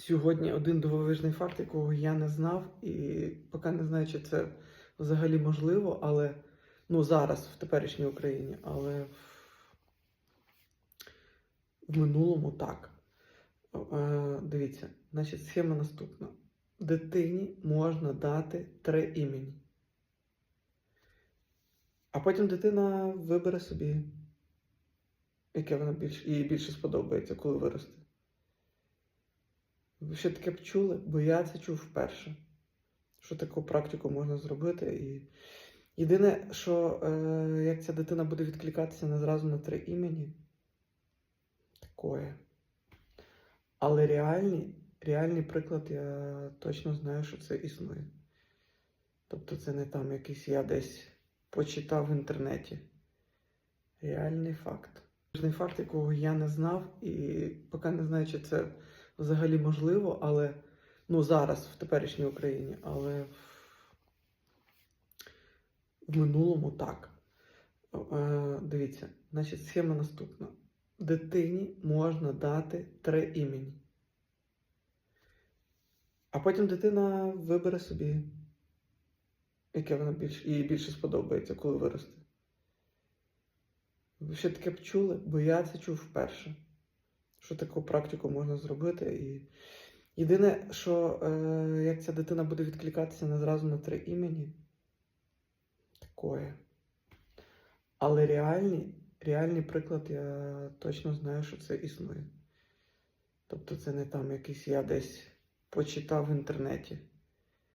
Сьогодні один дивовижний факт, якого я не знав, і поки не знаю, чи це взагалі можливо, але ну зараз в теперішній Україні, але в, минулому так. Е, дивіться, значить, схема наступна: дитині можна дати три імені. А потім дитина вибере собі, яке вона більш, їй більше сподобається, коли виросте. Ви ще таке б чули? Бо я це чув вперше. Що таку практику можна зробити. І єдине, що е, як ця дитина буде відкликатися не зразу на три імені, такое. Але реальний, реальний приклад, я точно знаю, що це існує. Тобто це не там якийсь я десь почитав в інтернеті. Реальний факт. Реальний факт, якого я не знав, і поки не знаю, чи це взагалі можливо, але ну зараз в теперішній Україні, але в, минулому так. Е, дивіться, значить, схема наступна: дитині можна дати три імені. А потім дитина вибере собі, яке вона більш, їй більше сподобається, коли виросте. Ви ще таке б чули? Бо я це чув вперше. Що таку практику можна зробити. І єдине, що е, як ця дитина буде відкликатися не зразу на три імені, такое. Але реальні, реальний приклад, я точно знаю, що це існує. Тобто це не там якийсь я десь почитав в інтернеті.